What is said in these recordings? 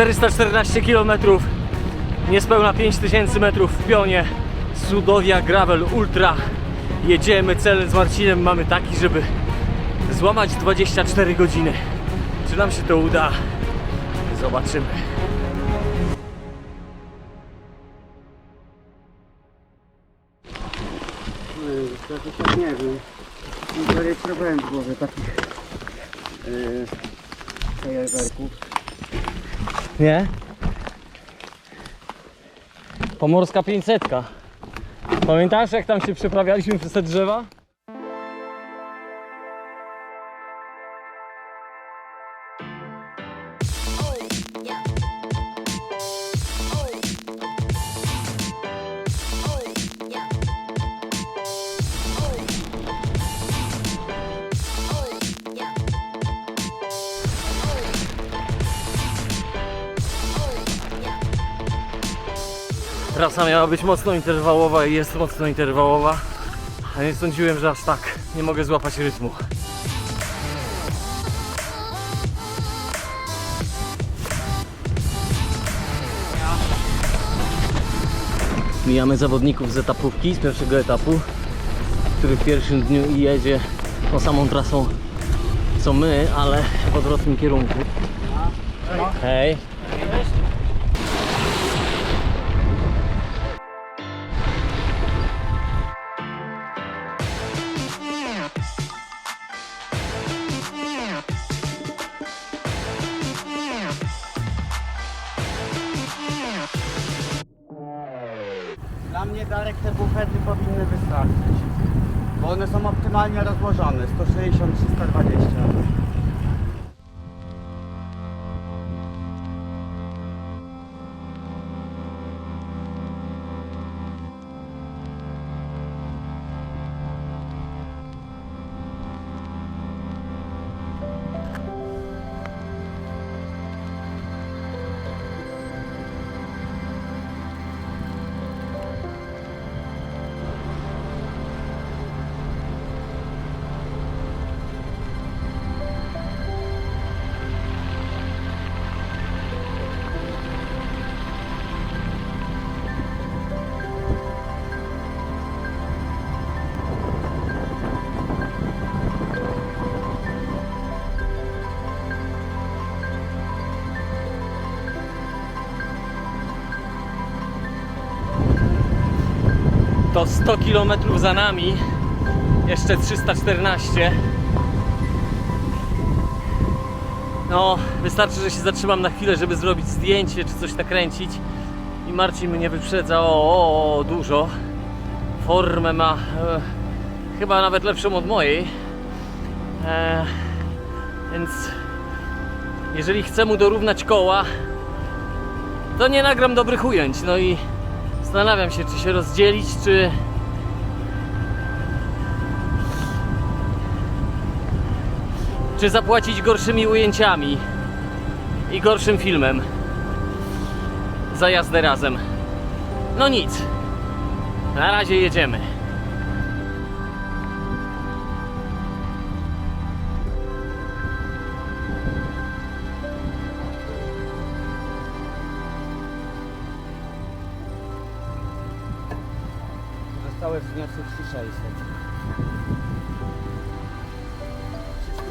414 km, niespełna 5000 metrów w pionie, Sudowia Gravel Ultra. Jedziemy, cel z Marcinem mamy taki, żeby złamać 24 godziny. Czy nam się to uda? Zobaczymy. To tak nie wiem. Nie zarejestrowałem w głowie takich yy. Nie? Pomorska 500. Pamiętasz jak tam się przeprawialiśmy przez te drzewa? Trasa miała być mocno interwałowa i jest mocno interwałowa. A nie sądziłem, że aż tak nie mogę złapać rytmu. Mijamy zawodników z etapówki, z pierwszego etapu, który w pierwszym dniu jedzie tą samą trasą co my, ale w odwrotnym kierunku. Hej. Dla mnie Darek te bufety powinny wystarczyć. Bo one są optymalnie rozłożone. 160, To 100 km za nami. Jeszcze 314. No, wystarczy, że się zatrzymam na chwilę, żeby zrobić zdjęcie czy coś nakręcić. I Marcin mnie wyprzedza o, o, o dużo. Formę ma e, chyba nawet lepszą od mojej. E, więc jeżeli chcę mu dorównać koła, to nie nagram dobrych ujęć. No i Zastanawiam się, czy się rozdzielić, czy. Czy zapłacić gorszymi ujęciami i gorszym filmem za jazdę razem. No nic. Na razie jedziemy. Zostały wzniosły 3600. Wszystko.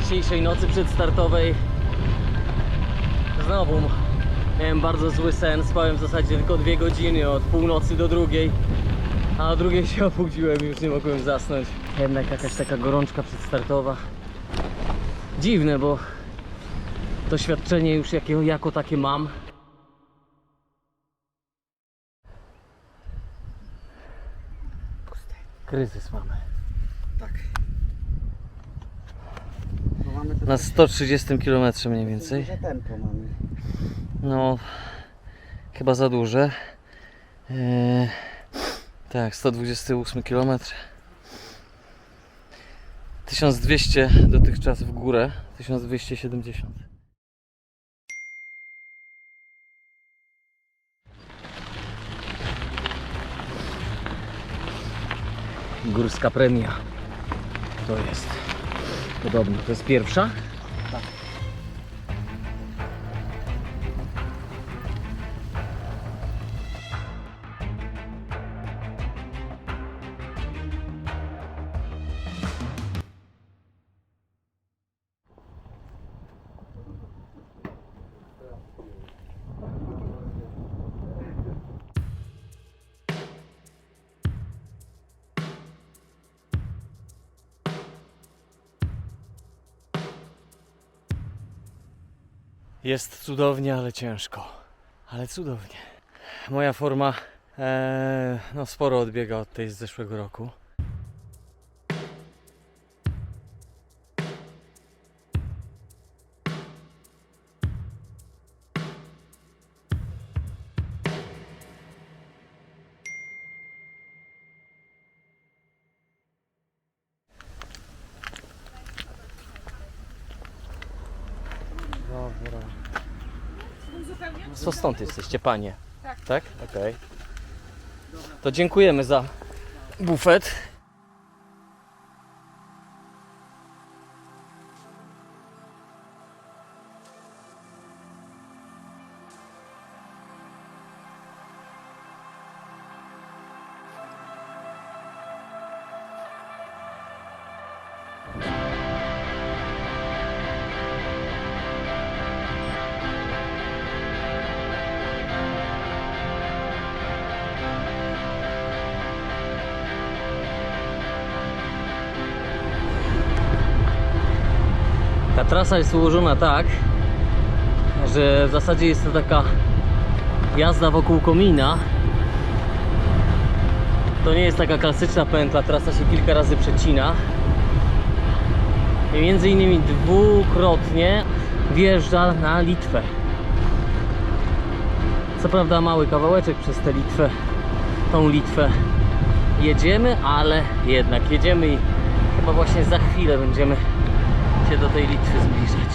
Dzisiejszej nocy przedstartowej Znowu miałem bardzo zły sen. Spałem w zasadzie tylko dwie godziny od północy do drugiej. A o drugiej się obudziłem i już nie mogłem zasnąć. Jednak jakaś taka gorączka przedstartowa. Dziwne, bo doświadczenie już jakiego, jako takie mam. Kryzys mamy. Tak. Bo mamy to Na 130 km mniej więcej. duże tempo mamy. No, chyba za duże. Eee, tak, 128 km. 1200 dotychczas w górę, 1270. Górska premia. To jest. Podobno. To jest pierwsza? Jest cudownie, ale ciężko. Ale cudownie. Moja forma e, no sporo odbiega od tej z zeszłego roku. Dobra. Co stąd jesteście, panie? Tak. Tak? Okej. To dziękujemy za bufet. Trasa jest ułożona tak, że w zasadzie jest to taka jazda wokół komina. To nie jest taka klasyczna pętla, trasa się kilka razy przecina. I między innymi dwukrotnie wjeżdża na Litwę. Co prawda mały kawałeczek przez tę Litwę, tą Litwę jedziemy, ale jednak jedziemy i chyba właśnie za chwilę będziemy się do tej Litwy zbliżać.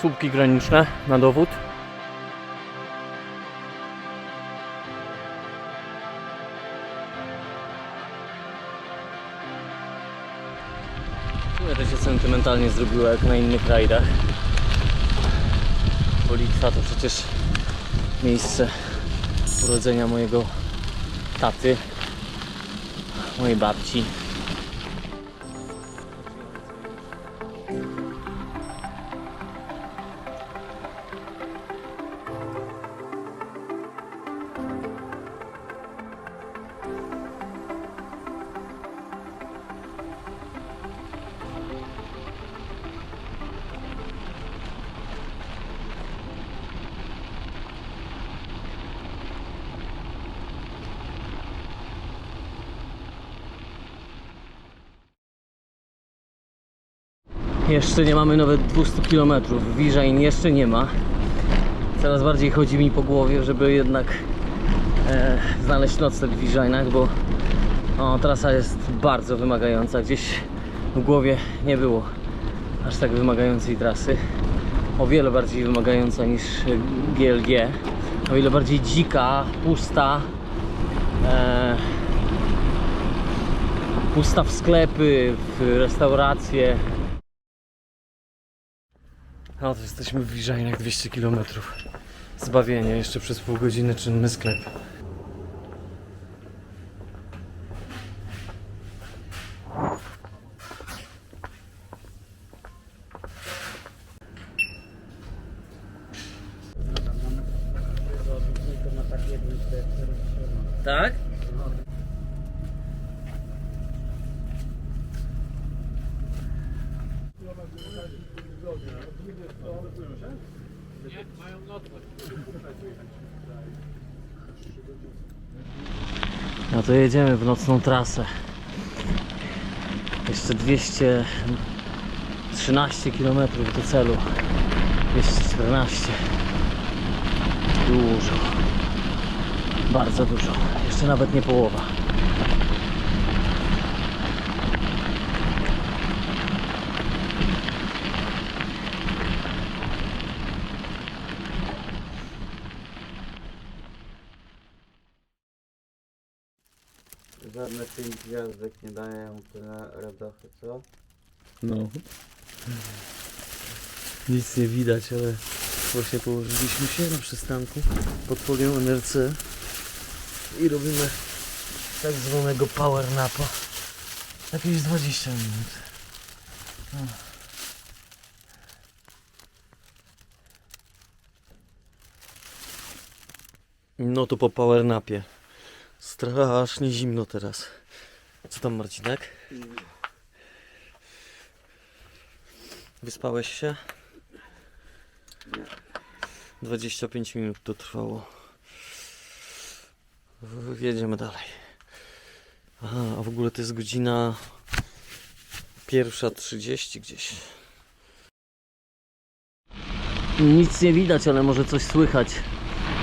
Słupki graniczne na dowód. To się sentymentalnie zrobiło jak na innych rajdach. Bo Litwa to przecież miejsce urodzenia mojego taty, mojej babci. Jeszcze nie mamy nawet 200 km. Wiżain jeszcze nie ma. Coraz bardziej chodzi mi po głowie, żeby jednak e, znaleźć nocleg w Wiżajnach, bo o, trasa jest bardzo wymagająca. Gdzieś w głowie nie było aż tak wymagającej trasy. O wiele bardziej wymagająca niż GLG. O wiele bardziej dzika, pusta. E, pusta w sklepy, w restauracje. No to jesteśmy w Wiżajnach 200 km. Zbawienie, jeszcze przez pół godziny czynny sklep. No to jedziemy w nocną trasę. Jeszcze 213 km do celu. 214. Dużo. Bardzo dużo. Jeszcze nawet nie połowa. Żadne pięć gwiazdek nie dają tyle radochy, co? No. Nic nie widać, ale właśnie położyliśmy się na przystanku pod folią NRC i robimy tak zwanego power napa. Jakieś 20 minut. No. No to po power napie. Strasznie zimno teraz. Co tam Marcinek? Wyspałeś się? Nie. 25 minut to trwało. Jedziemy dalej. Aha, a w ogóle to jest godzina pierwsza 30 gdzieś. Nic nie widać, ale może coś słychać.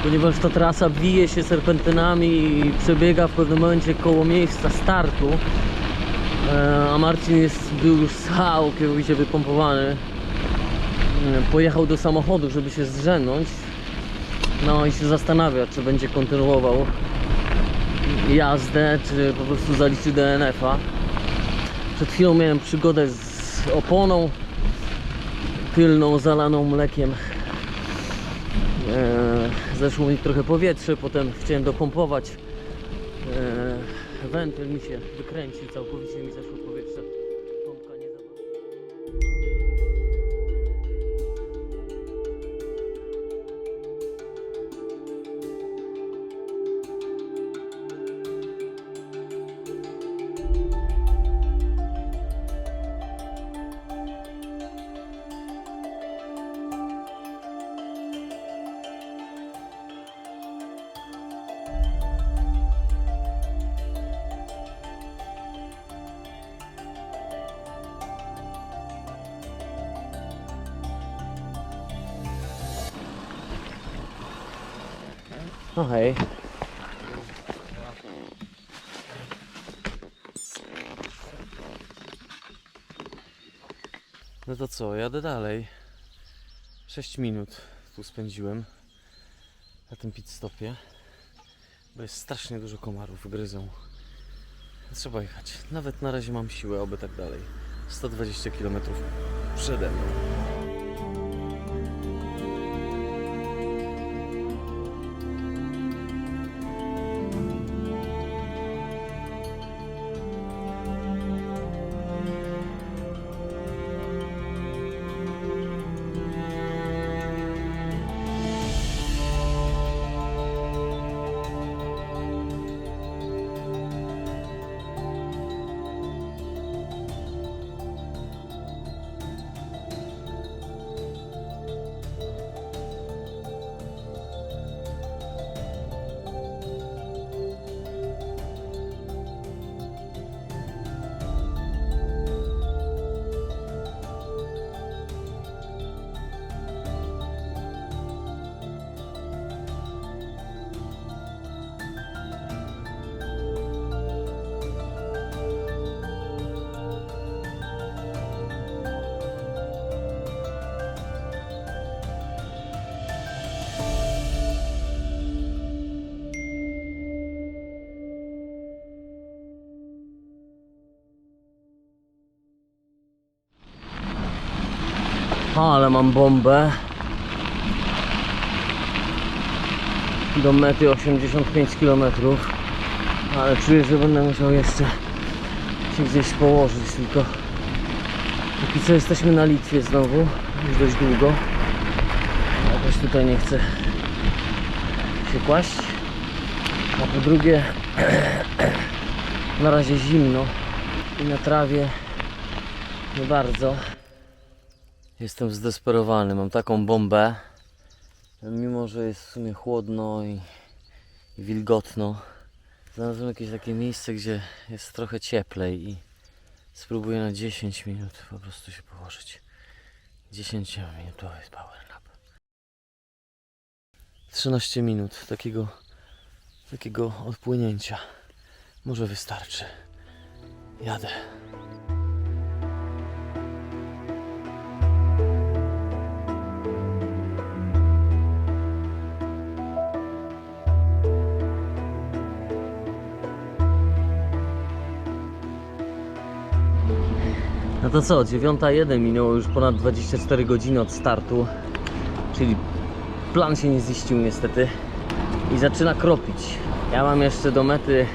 Ponieważ ta trasa bije się serpentynami i przebiega w pewnym momencie koło miejsca startu. E, A Marcin jest, był już całkowicie wypompowany. E, Pojechał do samochodu, żeby się zdrzemnąć. No i się zastanawia, czy będzie kontynuował jazdę, czy po prostu zaliczy DNF-a. Przed chwilą miałem przygodę z oponą tylną zalaną mlekiem. E, Zeszło mi trochę powietrze, potem chciałem dopompować. E, Wentyl mi się wykręcił, całkowicie mi zeszło No hej. No to co, jadę dalej. 6 minut tu spędziłem na tym pit stopie, bo jest strasznie dużo komarów, gryzą. Trzeba jechać. Nawet na razie mam siłę, oby tak dalej. 120 km przede mną. Ale mam bombę. Do mety 85 km. Ale czuję, że będę musiał jeszcze się gdzieś położyć tylko. Póki co jesteśmy na Litwie znowu, już dość długo. Jakoś tutaj nie chcę się kłaść. A po drugie, na razie zimno i na trawie nie bardzo. Jestem zdesperowany, mam taką bombę. Mimo, że jest w sumie chłodno i, i wilgotno, znalazłem jakieś takie miejsce, gdzie jest trochę cieplej i spróbuję na 10 minut po prostu się położyć. 10 minutowy power nap. 13 minut takiego takiego odpłynięcia. Może wystarczy. Jadę. To co, 9.01 minęło już ponad 24 godziny od startu, czyli plan się nie ziścił niestety i zaczyna kropić. Ja mam jeszcze do mety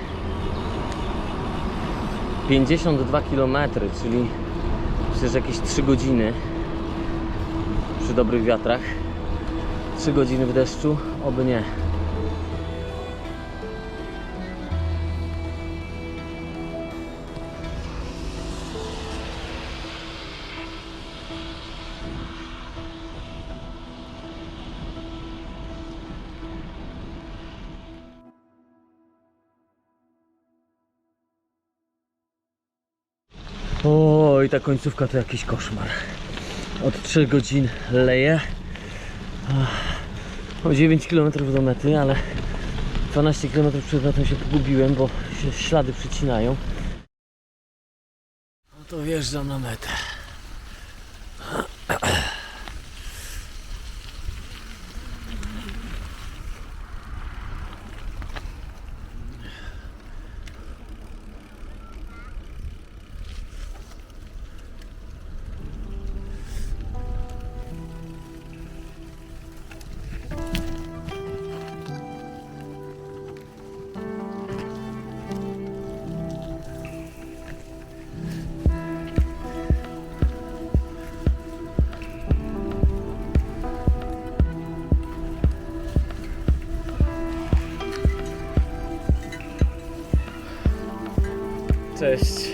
52 km, czyli przecież jakieś 3 godziny przy dobrych wiatrach. 3 godziny w deszczu, oby nie. Oj, ta końcówka to jakiś koszmar. Od 3 godzin leje. O 9 km do mety, ale 12 km przed metą się pogubiłem, bo się ślady przycinają. No to wjeżdżam na metę. first.